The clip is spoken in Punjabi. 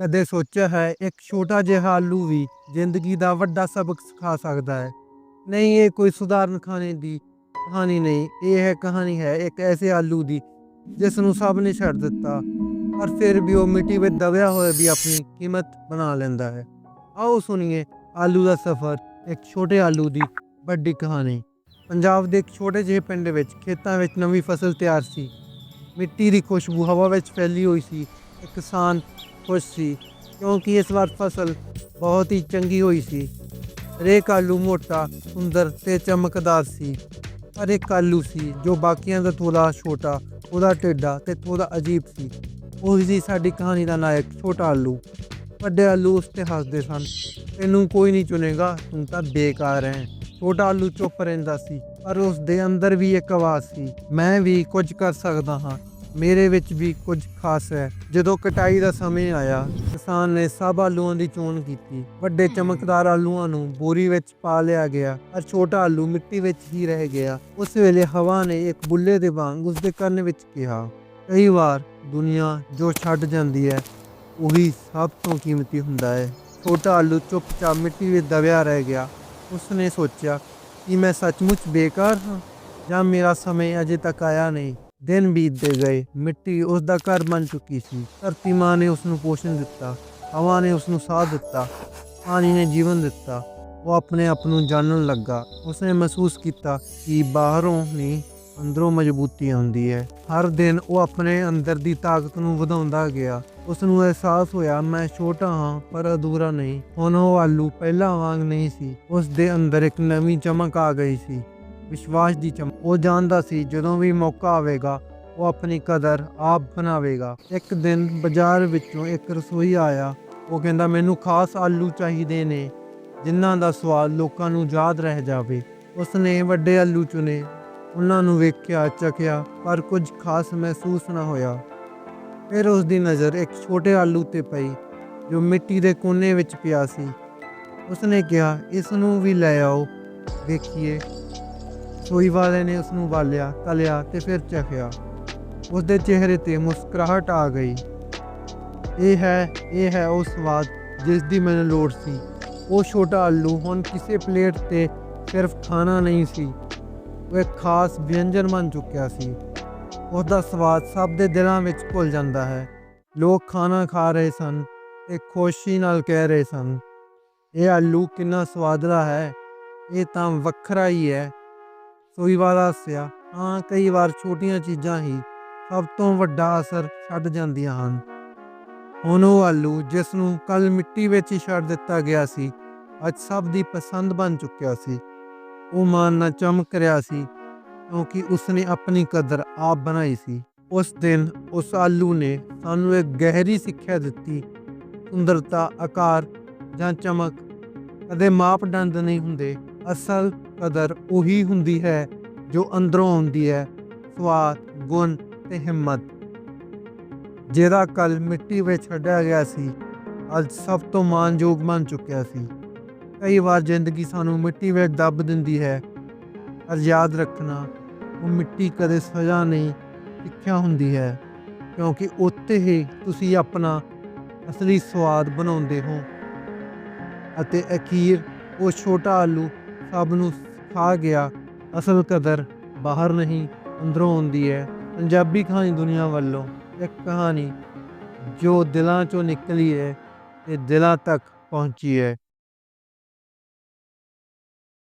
ਕਦੇ ਸੋਚਿਆ ਹੈ, ਇੱਕ ਛੋਟਾ ਜਿਹਾ ਆਲੂ ਵੀ ਜ਼ਿੰਦਗੀ ਦਾ ਵੱਡਾ ਸਬਕ ਸਿਖਾ ਸਕਦਾ ਹੈ। ਨਹੀਂ, ਇਹ ਕੋਈ ਸੁਧਾਰਨ ਖਾਣੇ ਦੀ ਕਹਾਣੀ ਨਹੀਂ, ਇਹ ਹੈ ਕਹਾਣੀ ਹੈ ਇੱਕ ਐਸੇ ਆਲੂ ਦੀ ਜਿਸ ਨੂੰ ਸਭ ਨੇ ਛੱਡ ਦਿੱਤਾ, ਪਰ ਫਿਰ ਵੀ ਉਹ ਮਿੱਟੀ ਵਿੱਚ ਦਬਿਆ ਹੋਇਆ ਵੀ ਆਪਣੀ ਕੀਮਤ ਬਣਾ ਲੈਂਦਾ ਹੈ। ਆਓ ਸੁਣੀਏ ਆਲੂ ਦਾ ਸਫ਼ਰ, ਇੱਕ ਛੋਟੇ ਆਲੂ ਦੀ ਵੱਡੀ ਕਹਾਣੀ। ਪੰਜਾਬ ਦੇ ਇੱਕ ਛੋਟੇ ਜਿਹੇ ਪਿੰਡ ਵਿੱਚ ਖੇਤਾਂ ਵਿੱਚ ਨਵੀਂ ਫਸਲ ਤਿਆਰ ਸੀ। ਮਿੱਟੀ ਦੀ ਖੁਸ਼ਬੂ ਹਵਾ ਵਿੱਚ ਫੈਲੀ ਹੋਈ ਸੀ। ਤੇ ਕਿਸਾਨ ਖੁਸ਼ ਸੀ, ਕਿਉਂਕਿ ਇਸ ਵਾਰ ਫਸਲ ਬਹੁਤ ਹੀ ਚੰਗੀ ਹੋਈ ਸੀ। ਹਰੇਕ ਆਲੂ ਮੋਟਾ, ਸੁੰਦਰ ਤੇ ਚਮਕਦਾਰ ਸੀ। ਪਰ ਇੱਕ ਆਲੂ ਸੀ ਜੋ ਬਾਕੀਆਂ ਦਾ ਥੋੜਾ ਛੋਟਾ, ਉਹਦਾ ਟੇਡਾ ਤੇ ਥੋੜਾ ਅਜੀਬ ਸੀ। ਉਹ ਸੀ ਸਾਡੀ ਕਹਾਣੀ ਦਾ ਨਾਇਕ ਛੋਟਾ ਆਲੂ। ਵੱਡੇ ਆਲੂ ਉਸ ਤੇ ਹੱਸਦੇ ਸਨ, ਤੈਨੂੰ ਕੋਈ ਨਹੀਂ ਚੁਣੇਗਾ, ਤੂੰ ਤਾਂ ਬੇਕਾਰ ਹੈ। ਛੋਟਾ ਆਲੂ ਚੁੱਪ ਰਹਿੰਦਾ ਸੀ, ਪਰ ਉਸ ਦੇ ਅੰਦਰ ਵੀ ਇੱਕ ਆਵਾਜ਼ ਸੀ, ਮੈਂ ਵੀ ਕੁਝ ਕਰ ਸਕਦਾ ਹਾਂ। ਮੇਰੇ ਵਿੱਚ ਵੀ ਕੁਝ ਖਾਸ ਹੈ। ਜਦੋਂ ਕਟਾਈ ਦਾ ਸਮੇਂ ਆਇਆ ਕਿਸਾਨ ਨੇ ਸਭ ਆਲੂਆਂ ਦੀ ਚੋਣ ਕੀਤੀ। ਵੱਡੇ ਚਮਕਦਾਰ ਆਲੂਆਂ ਨੂੰ ਬੋਰੀ ਵਿੱਚ ਪਾ ਲਿਆ ਗਿਆ ਪਰ ਛੋਟਾ ਆਲੂ ਮਿੱਟੀ ਵਿੱਚ ਹੀ ਰਹਿ ਗਿਆ। ਉਸ ਵੇਲੇ ਹਵਾ ਨੇ ਇੱਕ ਬੁੱਲੇ ਦੇ ਵਾਂਗ ਉਸ ਦੇ ਕੰਨ ਵਿੱਚ ਕਿਹਾ ਕਈ ਵਾਰ ਦੁਨੀਆ ਜੋ ਛੱਡ ਜਾਂਦੀ ਹੈ ਉਹੀ ਸਭ ਤੋਂ ਕੀਮਤੀ ਹੁੰਦਾ ਹੈ। ਛੋਟਾ ਆਲੂ ਚੁੱਪਚਾਪ ਮਿੱਟੀ ਵਿੱਚ ਦਬਿਆ ਰਹਿ ਗਿਆ। ਉਸਨੇ ਸੋਚਿਆ ਕਿ ਮੈਂ ਸੱਚਮੁੱਚ ਬੇਕਾਰ ਹਾਂ ਜਾਂ ਮੇਰਾ ਸਮੇਂ ਅਜੇ ਤੱਕ ਆਇਆ ਨਹੀਂ? ਦਿਨ ਬੀਤਦੇ ਗਏ, ਮਿੱਟੀ ਉਸ ਦਾ ਘਰ ਬਣ ਚੁੱਕੀ ਸੀ। ਧਰਤੀ ਮਾਂ ਨੇ ਉਸ ਨੂੰ ਪੋਸ਼ਣ ਦਿੱਤਾ, ਹਵਾ ਨੇ ਉਸ ਨੂੰ ਸਾਹ ਦਿੱਤਾ, ਪਾਣੀ ਨੇ ਜੀਵਨ ਦਿੱਤਾ। ਉਹ ਆਪਣੇ ਆਪ ਨੂੰ ਜਾਣਨ ਲੱਗਾ। ਉਸਨੇ ਮਹਿਸੂਸ ਕੀਤਾ ਕਿ ਬਾਹਰੋਂ ਨਹੀਂ ਅੰਦਰੋਂ ਮਜ਼ਬੂਤੀ ਆਉਂਦੀ ਹੈ। ਹਰ ਦਿਨ ਉਹ ਆਪਣੇ ਅੰਦਰ ਦੀ ਤਾਕਤ ਨੂੰ ਵਧਾਉਂਦਾ ਗਿਆ। ਉਸ ਨੂੰ ਅਹਿਸਾਸ ਹੋਇਆ, ਮੈਂ ਛੋਟਾ ਹਾਂ, ਪਰ ਅਧੂਰਾ ਨਹੀਂ। ਹੁਣ ਉਹ ਆਲੂ ਪਹਿਲਾਂ ਵਾਂਗ ਨਹੀਂ ਸੀ। ਉਸ ਦੇ ਅੰਦਰ ਇੱਕ ਨਵੀਂ ਚਮਕ ਆ ਗਈ ਸੀ। ਵਿਸ਼ਵਾਸ ਦੀ ਚਮਕ। ਉਹ ਜਾਣਦਾ ਸੀ ਜਦੋਂ ਵੀ ਮੌਕਾ ਆਵੇਗਾ, ਉਹ ਆਪਣੀ ਕਦਰ ਆਪ ਬਣਾਵੇਗਾ। ਇੱਕ ਦਿਨ ਬਾਜ਼ਾਰ ਵਿੱਚੋਂ ਇੱਕ ਰਸੋਈ ਆਇਆ। ਉਹ ਕਹਿੰਦਾ, ਮੈਨੂੰ ਖਾਸ ਆਲੂ ਚਾਹੀਦੇ ਨੇ, ਜਿਨ੍ਹਾਂ ਦਾ ਸਵਾਦ ਲੋਕਾਂ ਨੂੰ ਯਾਦ ਰਹਿ ਜਾਵੇ। ਉਸਨੇ ਵੱਡੇ ਆਲੂ ਚੁਣੇ। ਉਹਨਾਂ ਨੂੰ ਵੇਖਿਆ ਚੱਕਿਆ ਪਰ ਕੁਝ ਖਾਸ ਮਹਿਸੂਸ ਨਾ ਹੋਇਆ। ਫਿਰ ਉਸ ਦੀ ਨਜ਼ਰ ਇੱਕ ਛੋਟੇ ਆਲੂ ਤੇ ਪਈ, ਜੋ ਮਿੱਟੀ ਦੇ ਕੋਨੇ ਵਿੱਚ ਪਿਆ ਸੀ। ਉਸਨੇ ਕਿਹਾ, ਇਸ ਨੂੰ ਵੀ ਲੈ ਆਓ, ਵੇਖੀਏ। ਸੋਈ ਵਾਲੇ ਨੇ ਉਸ ਨੂੰ ਵਾਲਿਆ, ਤਲਿਆ ਤੇ ਫਿਰ ਚਖਿਆ। ਉਸ ਦੇ ਚਿਹਰੇ ਤੇ ਮੁਸਕਰਾਹਟ ਆ ਗਈ। ਇਹ ਹੈ ਇਹ ਹੈ ਉਹ ਸਵਾਦ ਜਿਸ ਦੀ ਮੈਨੂੰ ਲੋੜ ਸੀ। ਉਹ ਛੋਟਾ ਆਲੂ ਹੁਣ ਕਿਸੇ ਪਲੇਟ ਤੇ ਸਿਰਫ ਖਾਣਾ ਨਹੀਂ ਸੀ। ਉਹ ਇੱਕ ਖਾਸ ਵਿਅੰਜਨ ਬਣ ਚੁੱਕਿਆ ਸੀ। ਉਸ ਦਾ ਸਵਾਦ ਸਭ ਦੇ ਦਿਲਾਂ ਵਿੱਚ ਘੁਲ ਜਾਂਦਾ ਹੈ। ਲੋਕ ਖਾਣਾ ਖਾ ਰਹੇ ਸਨ ਤੇ ਖੁਸ਼ੀ ਨਾਲ ਕਹਿ ਰਹੇ ਸਨ, ਇਹ ਆਲੂ ਕਿੰਨਾ ਸਵਾਦਲਾ ਹੈ, ਇਹ ਤਾਂ ਵੱਖਰਾ ਹੀ ਹੈ। ਸੋਈ ਵਾਲਾ ਹੱਸਿਆ। ਹਾਂ, ਕਈ ਵਾਰ ਛੋਟੀਆਂ ਚੀਜ਼ਾਂ ਹੀ ਸਭ ਤੋਂ ਵੱਡਾ ਅਸਰ ਛੱਡ ਜਾਂਦੀਆਂ ਹਨ। ਹੁਣ ਉਹ ਆਲੂ, ਜਿਸ ਨੂੰ ਕੱਲ ਮਿੱਟੀ ਵਿੱਚ ਹੀ ਛੱਡ ਦਿੱਤਾ ਗਿਆ ਸੀ, ਅੱਜ ਸਭ ਦੀ ਪਸੰਦ ਬਣ ਚੁੱਕਿਆ ਸੀ। ਉਹ ਮਾਨ ਨਾਲ ਚਮਕ ਰਿਹਾ ਸੀ, ਕਿਉਂਕਿ ਉਸਨੇ ਆਪਣੀ ਕਦਰ ਆਪ ਬਣਾਈ ਸੀ। ਉਸ ਦਿਨ ਉਸ ਆਲੂ ਨੇ ਸਾਨੂੰ ਇੱਕ ਗਹਿਰੀ ਸਿੱਖਿਆ ਦਿੱਤੀ, ਸੁੰਦਰਤਾ, ਆਕਾਰ ਜਾਂ ਚਮਕ। ਕਦੇ ਮਾਪਦੰਡ ਨਹੀਂ ਹੁੰਦੇ। ਅਸਲ ਕਦਰ ਉਹੀ ਹੁੰਦੀ ਹੈ ਜੋ ਅੰਦਰੋਂ ਆਉਂਦੀ ਹੈ, ਸਵਾਦ, ਗੁਣ ਤੇ ਹਿੰਮਤ। ਜਿਹੜਾ ਕੱਲ ਮਿੱਟੀ ਵਿੱਚ ਛੱਡਿਆ ਗਿਆ ਸੀ, ਅੱਜ ਸਭ ਤੋਂ ਮਾਨਯੋਗ ਬਣ ਚੁੱਕਿਆ ਸੀ। ਕਈ ਵਾਰ ਜ਼ਿੰਦਗੀ ਸਾਨੂੰ ਮਿੱਟੀ ਵਿੱਚ ਦੱਬ ਦਿੰਦੀ ਹੈ, ਪਰ ਯਾਦ ਰੱਖਣਾ, ਉਹ ਮਿੱਟੀ ਕਦੇ ਸਜ਼ਾ ਨਹੀਂ ਸਿੱਖਿਆ ਹੁੰਦੀ ਹੈ, ਕਿਉਂਕਿ ਉੱਤੇ ਹੀ ਤੁਸੀਂ ਆਪਣਾ ਅਸਲੀ ਸਵਾਦ ਬਣਾਉਂਦੇ ਹੋ। ਅਤੇ ਅਖੀਰ ਉਹ ਛੋਟਾ ਆਲੂ ਸਭ ਨੂੰ ਖਾ ਗਿਆ, ਅਸਲ ਕਦਰ ਬਾਹਰ ਨਹੀਂ, ਅੰਦਰੋਂ ਆਉਂਦੀ ਹੈ। ਪੰਜਾਬੀ ਕਹਾਣੀ ਦੁਨੀਆ ਵੱਲੋਂ ਇੱਕ ਕਹਾਣੀ ਜੋ ਦਿਲਾਂ ਚੋਂ ਨਿਕਲੀ ਹੈ ਤੇ ਦਿਲਾਂ ਤੱਕ ਪਹੁੰਚੀ ਹੈ।